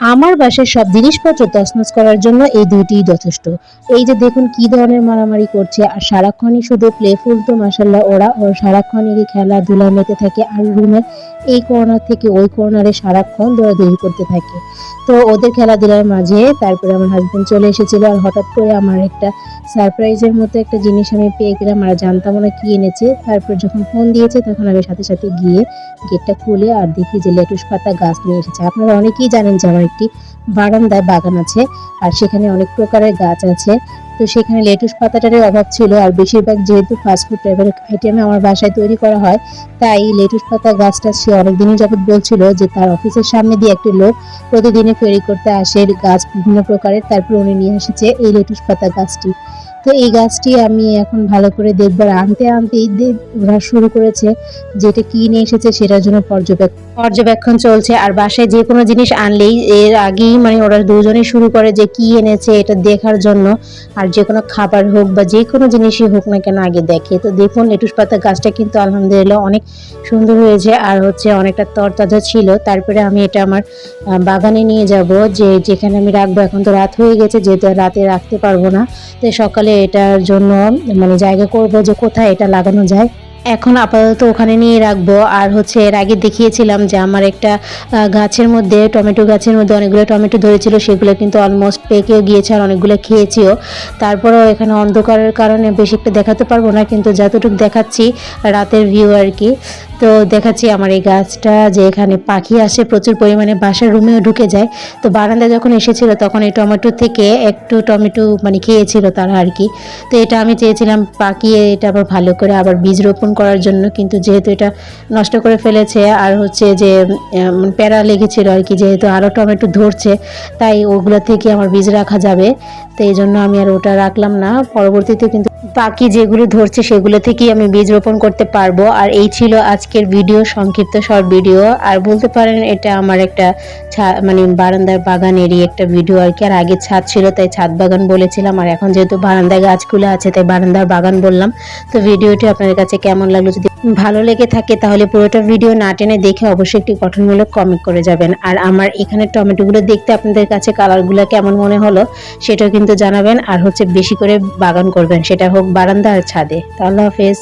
আমার বাসায় সব জিনিসপত্র তছনছ করার জন্য এই দুইটিই যথেষ্ট। এই যে দেখুন কি ধরনের মারামারি করছে, আর সারাক্ষণই শুধু প্লেফুল তো মাসাল্লাহ ওরা ওর সারাক্ষণ সারাক্ষণই খেলাধুলা মেতে থাকে, আর রুমের এই কর্নার থেকে ওই কর্নারে সারাক্ষণ দৌড়াদৌড়ি করতে থাকে। তো ওদের খেলাধুলার মাঝে তারপরে আমার হাজব্যান্ড চলে এসেছিল, আর হঠাৎ করে আমার একটা সারপ্রাইজের মতো একটা জিনিস আমি পেয়ে গেলাম, আর জানতাম না কি এনেছে। তারপর যখন ফোন দিয়েছে, তখন আমি সাথে সাথে গিয়ে গেটটা খুলে আর দেখি যে লেটুস পাতা গাছ নিয়ে এসেছে। আপনারা অনেকেই জানেন যে আমার একটি বারান্দায় বাগান আছে, আর সেখানে অনেক প্রকারের গাছ আছে। তো সেখানে লেটুস পাতাটারই অভাব ছিল আর বেশিরভাগ যেহেতু ফাস্টফুড টাইপের আইটেম আমার বাসায় তৈরি করা হয়, তাই লেটুস পাতা গাছটা সে অনেকদিনই যাবত বলছিল যে তার অফিসের সামনে দিয়ে একটি লোক প্রতিদিনে ফেরি করতে আসে, গাছ বিভিন্ন প্রকারের, তারপর উনি নিয়ে এসেছে এই লেটুস পাতা গাছটি। তো এই গাছটি আমি এখন ভালো করে দেখবার আনতে আনতেই ওরা শুরু করেছে, যেটা কি নিয়ে এসেছে সেটার জন্য পর্যবেক্ষণ পর্যবেক্ষণ চলছে। আর বাসায় যে কোনো জিনিস আনলেই এর আগেই মানে ওরা দুজনেই শুরু করে যে কি এনেছে এটা দেখার জন্য। আর যে কোনো খাবার হোক বা যে কোনো জিনিসই হোক না কেন আগে দেখে। তো দেখুন, লেটুস পাতা গাছটা কিন্তু আলহামদুলিল্লাহ অনেক সুন্দর হয়েছে আর হচ্ছে অনেকটা তরতাজা ছিল। তারপরে আমি এটা আমার বাগানে নিয়ে যাব। যে যেখানে আমি রাখব, এখন তো রাত হয়ে গেছে, যেহেতু রাতে রাখতে পারব না। তো সকালে এটার জন্য মানে জায়গা করব যে কোথায় এটা লাগানো যায়। এখন আপাতত ওখানে নিয়ে রাখব। আর হচ্ছে এর আগে দেখিয়েছিলাম যে আমার একটা গাছের মধ্যে, টমেটো গাছের মধ্যে অনেকগুলো টমেটো ধরেছিল, সেগুলো কিন্তু অলমোস্ট পেকেও গিয়েছে আর অনেকগুলো খেয়েছিও। তারপরেও এখানে অন্ধকারের কারণে বেশি একটা দেখাতে পারব না, কিন্তু যতটুকু দেখাচ্ছি রাতের ভিউ আর কি। তো দেখাচ্ছি আমার এই গাছটা যে এখানে পাখি আসে, প্রচুর পরিমাণে বাসার রুমেও ঢুকে যায়। তো বারান্দায় যখন এসেছিল তখন এই টমেটো থেকে একটু টমেটো মানে খেয়েছিল তারা আর কি। তো এটা আমি চেয়েছিলাম পাকিয়ে এটা আবার ভালো করে আবার বীজ রোপণ করার জন্য, কিন্তু যেহেতু এটা নষ্ট করে ফেলেছে, আর হচ্ছে যে প্যারা লেগেছিল আর কি, যেহেতু আরও টমেটো ধরছে, তাই ওগুলো থেকে আমার বীজ রাখা যাবে। তো এই জন্য আমি আর ওটা রাখলাম না। পরবর্তীতে কিন্তু বাকি যেগুলো ধরছে সেগুলো থেকেই আমি বীজ রোপণ করতে পারব। আর এই ছিল আজকের ভিডিও সংক্ষিপ্ত শর্ট ভিডিও আর বলতে পারেন, এটা আমার একটা মানে বারান্দার বাগানেরই একটা ভিডিও আর কি। আর আগে ছাদ ছিল, তাই ছাদ বাগান বলেছিলাম। আর এখন যেহেতু বারান্দায় গাছগুলো আছে, তাই বারান্দার বাগান বললাম। তো ভিডিওটি আপনাদের কাছে কেমন লাগল, যদি ভালো লেগে থাকে, তাহলে পুরোটা ভিডিও না টেনে দেখে অবশ্যই একটি গঠনমূলক কমেন্ট করে যাবেন। আর আমার এখানে টমেটোগুলো দেখতে আপনাদের কাছে কালারগুলো কেমন মনে হলো, সেটাও কিন্তু জানাবেন। আর হচ্ছে বেশি করে বাগান করবেন, সেটা হোক বারান্দা আর ছাদে আল্লাহ হাফেজ।